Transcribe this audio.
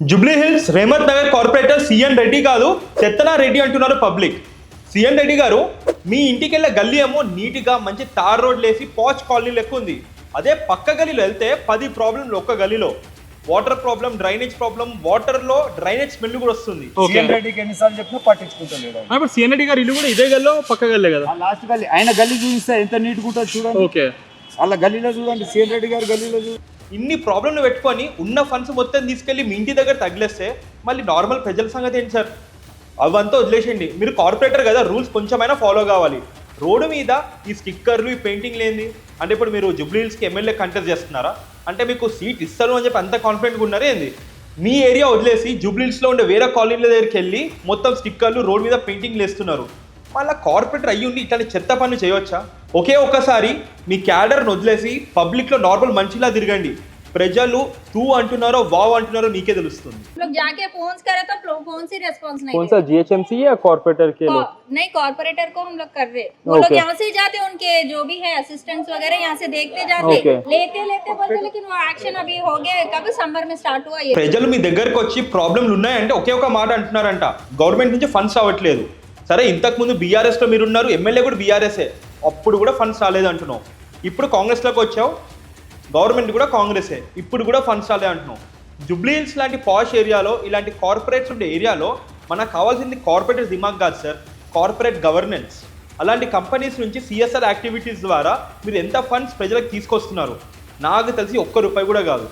Jubilee Hills Rahmat Nagar corporator C N Reddy కాదు చెత్తనా రెడ్డి అంటున్నారు పబ్లిక్. సిఎన్ రెడ్డి గారు మీ ఇంటికి వెళ్ళే గల్లీ ఏమో నీట్గా మంచి తార్ రోడ్ లేసి పాచ్ కాలనీ లెక్క ఉంది. అదే పక్క గలీలో వెళ్తే పది ప్రాబ్లంలు ఒక్క గలీలో వాటర్ ప్రాబ్లం డ్రైనేజ్ ప్రాబ్లం వాటర్లో డ్రైనేజ్ స్మెల్ కూడా వస్తుంది. సీఎం రెడ్డికి ఎన్నిసార్లు చెప్పినా. ఇప్పుడు సిఎన్ రెడ్డి గారు ఇల్లు కూడా ఇదే గల్లో పక్క గల్లే కదా? ఆ లాస్ట్ గల్లీ. ఆయన గల్లీ చూపిస్తే ఎంత నీట్ ఉంటుంది చూడండి. ఓకే. అలా గల్లీలో చూడండి. సీఎం రెడ్డి గారు గల్లీలో చూడండి. ఇన్ని ప్రాబ్లంలు పెట్టుకొని ఉన్న ఫండ్స్ మొత్తం తీసుకెళ్ళి మీ ఇంటి దగ్గర తగిలేస్తే మళ్ళీ నార్మల్ ప్రజల సంగతి ఏంటి సార్? అవంతా వదిలేసేయండి. మీరు కార్పొరేటర్ కదా రూల్స్ కొంచెమైనా ఫాలో కావాలి. రోడ్డు మీద ఈ స్టిక్కర్లు ఈ పెయింటింగ్ లేనిది. అంటే ఇప్పుడు మీరు జుబ్లీహిల్స్కి ఎమ్మెల్యే కంటెస్ట్ చేస్తున్నారా? అంటే మీకు సీట్ ఇస్తారు అని చెప్పి అంత కాన్ఫిడెంట్గా ఉన్నారే ఏంది? మీ ఏరియా వదిలేసి జూబ్లీహిల్స్లో ఉండే వేరే కాలనీల దగ్గరికి వెళ్ళి మొత్తం స్టిక్కర్లు రోడ్ మీద పెయింటింగ్లు వేస్తున్నారు. మళ్ళీ కార్పొరేటర్ అయ్యి ఉండి ఇట్లాంటి చెత్త పనులు చేయవచ్చా ఒకే ఒక్కసారి మీ క్యాడర్ను వదిలేసి పబ్లిక్లో నార్మల్ మనిషిలా తిరగండి ప్రజలు తూ అంటున్నారో వావ్ అంటున్నారో నీకే తెలుస్తుంది हम लोग जाके फोन करे तो फ्लो- फोन से रेस्पॉन्स नहीं कौन सा जीएचएमसी या कॉर्पोरेटर के देते। लोग कॉ- नहीं कॉर्पोरेटर को हम लोग कर रहे वो लोग Okay. यहाँ से ही जाते उनके जो भी है असिस्टेंट्स वगैरह यहाँ से देखते जाते Okay. लेते लेते बोलते लेकिन वो एक्शन अभी हो गया कब समर में स्टार्ट हुआ ये ప్రజలు మీ దగ్గరకు వచ్చి ప్రాబ్లంలు ఉన్నాయంటే ఒకే ఒక మాట అంటున్నారంట గవర్నమెంట్ నుంచి ఫండ్స్ రావట్లేదు సరే ఇంతకు ముందు బీఆర్ఎస్లో మీరు ఉన్నారు ఎమ్మెల్యే కూడా బీఆర్ఎస్ఏ. అప్పుడు కూడా ఫండ్స్ రాలేదు అంటున్నావు. ఇప్పుడు కాంగ్రెస్లోకి వచ్చావు గవర్నమెంట్ కూడా కాంగ్రెసే ఇప్పుడు కూడా ఫండ్స్ రాలే అంటున్నావు. జుబ్లీహిల్స్ లాంటి పాష్ ఏరియాలో ఇలాంటి కార్పొరేట్స్ ఉండే ఏరియాలో మనకు కావాల్సింది కార్పొరేట్ దిమాగ్ కాదు సార్ కార్పొరేట్ గవర్నెన్స్. అలాంటి కంపెనీస్ నుంచి సిఎస్ఆర్ యాక్టివిటీస్ ద్వారా మీరు ఎంత ఫండ్స్ ప్రజలకు తీసుకొస్తున్నారు? నాకు తెలిసి ఒక్క రూపాయి కూడా కాదు.